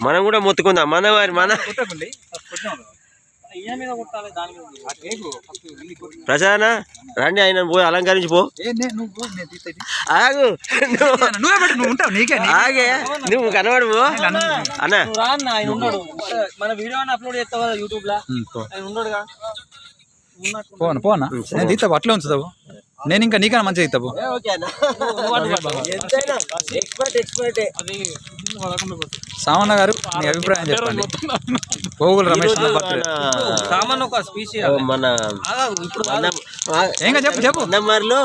మనం కూడా మొత్తుకుందాం. మన వారి మన కొట్టకండి కొట్టినాడు ఈయన మీద కొట్టాలి దాని మీద ఆ కేకు ఫస్ట్ వెళ్ళి కొట్టు. ప్రసాద్ రండి ఆయన పోయి అలంకరించి పో ఏ నే- నువ్వు నేను తీసేది ఆగు ఆగే నువ్వు కనబడు పో. అన్న. నువ్వు రా అన్న ఆయన ఉన్నాడు. మన వీడియో అప్లోడ్ చేస్తావు యూట్యూబ్లో పోను పోనా? నేను తీస్తావు అట్లే ఉంచుతావు. నేను ఇంకా నీకన్నా మంచిగా తీస్తావు ఓకే అన్న. ఎంతైనా ఎక్స్పర్ట్ ఎక్స్పర్ట్. అది సామన్న గారు మీ అభిప్రాయం చెప్పండి. పోగులు రమేష్ సామాన్ ఒక స్పీసీ మన ఇప్పుడు ఏంగా చెప్పు చెప్పు. అన్నమారిలో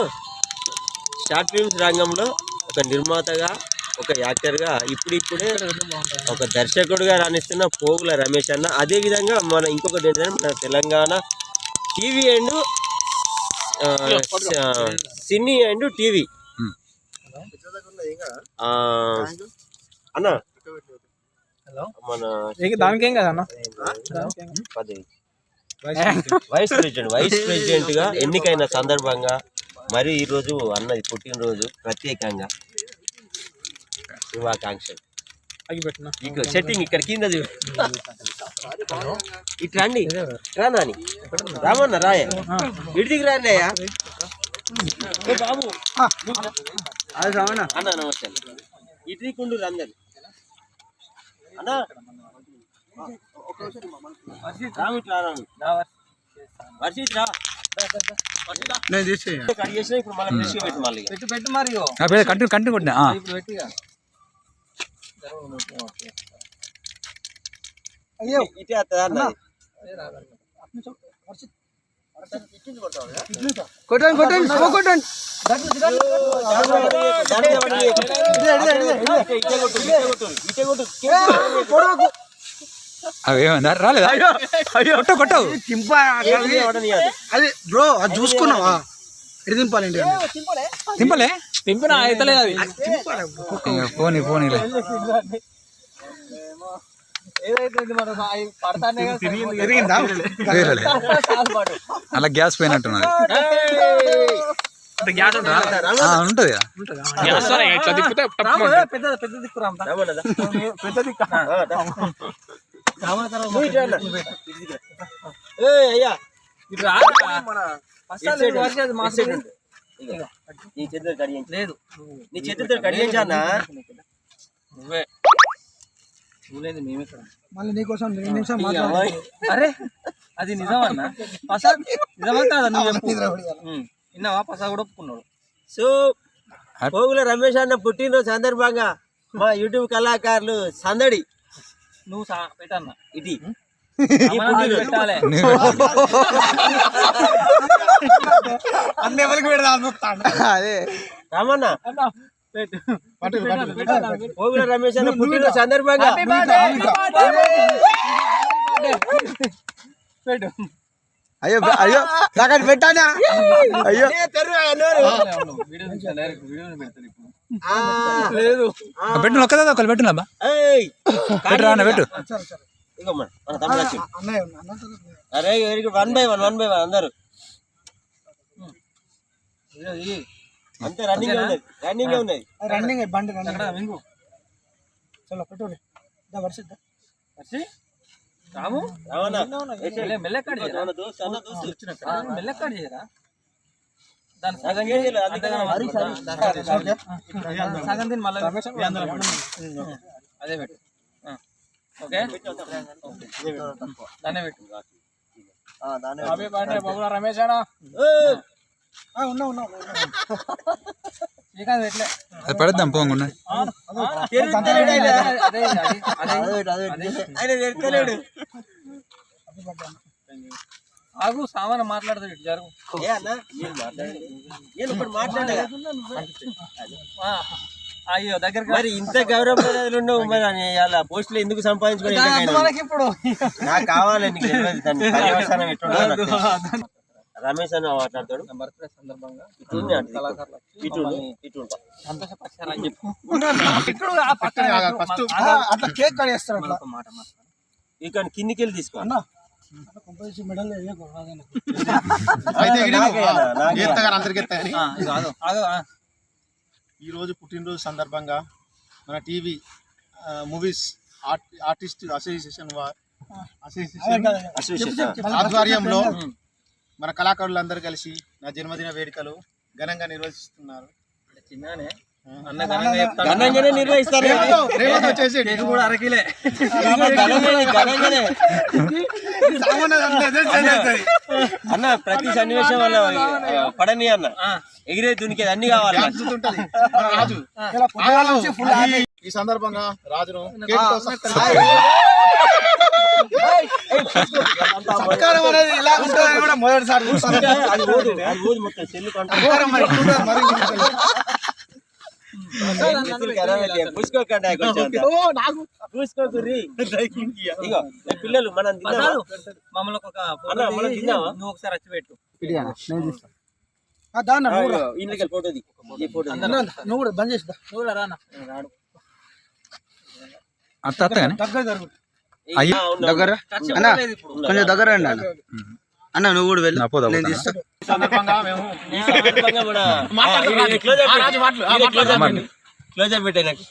షార్ట్ ఫిల్మ్స్ రంగంలో ఒక నిర్మాతగా ఒక యాక్టర్గా ఇప్పుడిప్పుడే ఒక దర్శకుడిగా రాణిస్తున్న పోగుల రమేష్ అన్న. అదే విధంగా మన ఇంకొకటి ఏంటంటే మన Telangana TV and cine and TV. అన్న. హలో. మన దానికి ఏం కదా వైస్ ప్రెసిడెంట్ వైస్ ప్రెసిడెంట్గా ఎన్నికైన సందర్భంగా మరి ఈ రోజు అన్నది పుట్టినరోజు ప్రత్యేకంగా శుభాకాంక్షలు. సెట్టింగ్ ఇక్కడ కింద. ఇటు రండి. రా నాని. రామన్న రాయ. ఇడిదికి రాన్నయ్యా బాబు. అది సామాన్ అన్న నమస్తే ఇటుదికి ఉండు అందరు. అన్న. రాము ఇట్లా రాము వర్షిత్ రా. నేను తీసి ఇప్పుడు మళ్ళీ పెట్టి మళ్ళీ పెట్టు పెట్టు మరి కంటిన్యూ కంటిన్యూ కొట్టినా. ఆ. ఇప్పుడు పెట్టిగా ఇటే వస్తుందా అన్నది కొట్టండి కొట్టండి స్లో కొట్టండి. అవి ఏమైందా రాలేదా? కొట్టు కొట్టవు అది. బ్రో అది చూసుకున్నావా? ఎటు దింపాలండి తింపలే తింపిన అయితలేదు అది ఇంకా పోనీ పోనీలే ఏదైతే మన పడతానే ఎరిగిందా వేరేలే అలా గ్యాస్ పోయినట్టున్నది గ్యాస్ ఆ, ఉంటది కదా. పెద్ద పెద్ద దిక్కు రామ్ పెద్ద దిక్కు అయ్యా నీ కడిగించు లేదు. నీ చేతులతో కడిగించానా నువ్వే. నువ్వులేదు మేము మళ్ళీ నీకోసం రెండు నిమిషం మాట్లాడాలి అరే అది నిజమన్నా పసా నిజమా కాదా నువ్వు. విన్నావా? పసా కూడా ఒప్పుకున్నాడు. సో పోగుల రమేష్ అన్న పుట్టినరోజు సందర్భంగా మా యూట్యూబ్ కళాకారులు సందడి. నువ్వు సా పెట్టన్నా. ఇది ఎవరికి పెడదాం అదే. రామన్న అన్నా, పెట్టు. పట్టు, పట్టు, పెట్టన్నా, పెట్టు. పోగుల రమేష్ అన్న పుట్టినరోజు సందర్భంగా. పెట్టు. అయ్యో అయ్యో నాకు పెట్టానా? అయ్యో. వీడియో తీసా, డైరెక్ట్ వీడియో పెడతాను ఇప్పుడు. ఆ, లేదు. ఆ, పెట్టు ఒక్కదా ఒకళ్ళు పెట్టు అబ్బా ఏయ్, పెట్టు రాన్న పెట్టు. ఇదిగో మన మన తమ్ముడు అన్నయ్య అరే one by one one by one అందరు. అంతే రన్నింగ్ ఉన్నది రన్నింగ్ ఉన్నది. రన్నింగ్ బండి రన్నింగ్ చలో పెట్టు వర్షిద్దా వచ్చి రాము? మెల్ల- మెల్లెక్కడ మెల్లెక్కడ చేయరా? దాని సగం. దాని మళ్ళీ అదే పెట్టు. ఓకే దాన్నే పెట్టు హ్యాపీ బర్త్డే బొమ్మల రమేష్ అన్న ఏయ్, ఉన్నా ఉన్నా ఉన్నా. శ్రీకాంత్ పెట్టలే అది పడద్దాం పోకుండా తెరుత్తలేడు ఆయన. అదే అదే అదే ఆయన తెరుత్తలేడు. ఆగు సామాన్ మాట్లాడతాడు ఇటు జరుగు ఏ అయ్యో దగ్గరికి మరి ఇంత గౌరవ మర్యాదలు ఉండవు మరి అని అలా పోస్టులు ఎందుకు? మనకి ఇప్పుడు నాకు కావాలి నీకు తెలియదు దాని పర్యవసానం ఎట్లుంటుందో నాకు తెలుసు. రమేష్ అన్న మాట్లాడతాడు బర్త్డే సందర్భంగా ఇటు అటు అని చెప్పు ఆ పక్కన ఫస్ట్. అట్లా కేక్ కట్ చేస్తారు అట్లా ఒక మాట మాట్లాడు. ఇక్కడ కిందికి వెళ్ళి తీసుకో అన్న మెడల్ నాకే. ఆ, ఆగు, ఆ. ఈరోజు పుట్టినరోజు సందర్భంగా మన TV movies art artist association association ఆధ్వర్యంలో మన కళాకారులందరూ కలిసి నా జన్మదిన వేడుకలు ఘనంగా నిర్వహిస్తున్నారు. చిన్ననే. ఘనంగానే నిర్వహిస్తారు అరకిలే అన్న ప్రతి సన్నివేశం వల్ల పడని అన్న ఎగిరే దునికేది అన్ని కావాలి. ఈ- సందర్భంగా రాజును సంస్కారం అనేది ఇలా ఉంటుందని కూడా మొదటిసారి పిల్లలు మనం తిన్నామా? మమ్మల్ని ఒక ఫోటో అన్న, మనం తీసి తిన్నావా? నువ్వు ఒకసారి వచ్చి పెట్టు. ఫోటో నువ్వు కూడా బంద్ చేసి. నువ్వు రానా రాడు అత్త అత్త కానీ దగ్గర దగ్గర అన్న కొంచెం దగ్గర రండి అన్న. అన్న నువ్వు కూడా వెళ్ళు. నా పోదా నేను పోతా. తీస్తా. ఈ సందర్భంగా మేము ఈ సందర్భంగా మన ఆ, ఈయన క్లోజర్ పెట్టు. ఈయన క్లోజర్ పెట్టు. క్లోజర్ పెట్టే నాకు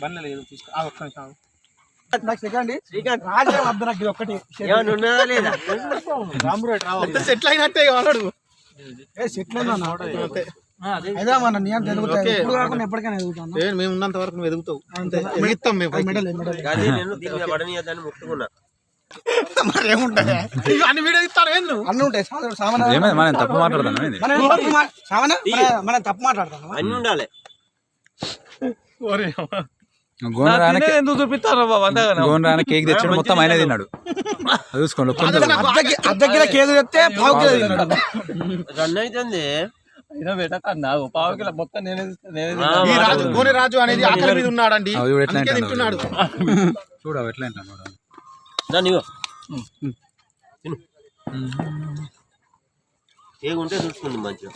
బండ్ల లేదు తీసుకో ఆ, ఒక్క నిమిషం ఆగు. నాకు. సెకండ్ శ్రీకాంత్ రాజే వద్దు నాకు ఇది ఒక్కటి ఏమన్నా ఉన్నదా లేదా? సెటిల్ అయినట్టే ఏ సెటిల్ అయిందన్న. ఇప్పుడు కాకుండా ఎప్పటికైనా ఎదుగుతాను మేము ఉన్నంత వరకు నువ్వు ఎదుగుతావు. Medal medal ముట్టుకున్నా. అన్ని వీడియో ఏం నువ్వు? అన్నీ ఉంటాయి. మనం తప్పు తప్పు అన్ని ఉండాలి. కేక్ తెచ్చాడు మొత్తం ఆయనే తిన్నాడు. అది చూసుకోండి. అర్ధ కిలో కేకు చెప్తే పావు కిలో తిన్నాడు. రన్ అవుతుంది. అయినా పెట్టకన్నా పావు కిలో మొత్తం నేనే ఈ రాజు గోనె రాజు అనేది ఆకలి మీద ఉన్నాడండి అందుకే. తింటున్నాడు. చూడు ఎట్లా. దాన్ని ఇగో తిను. ఏగుంటే చూసుకుంది మంచిగా.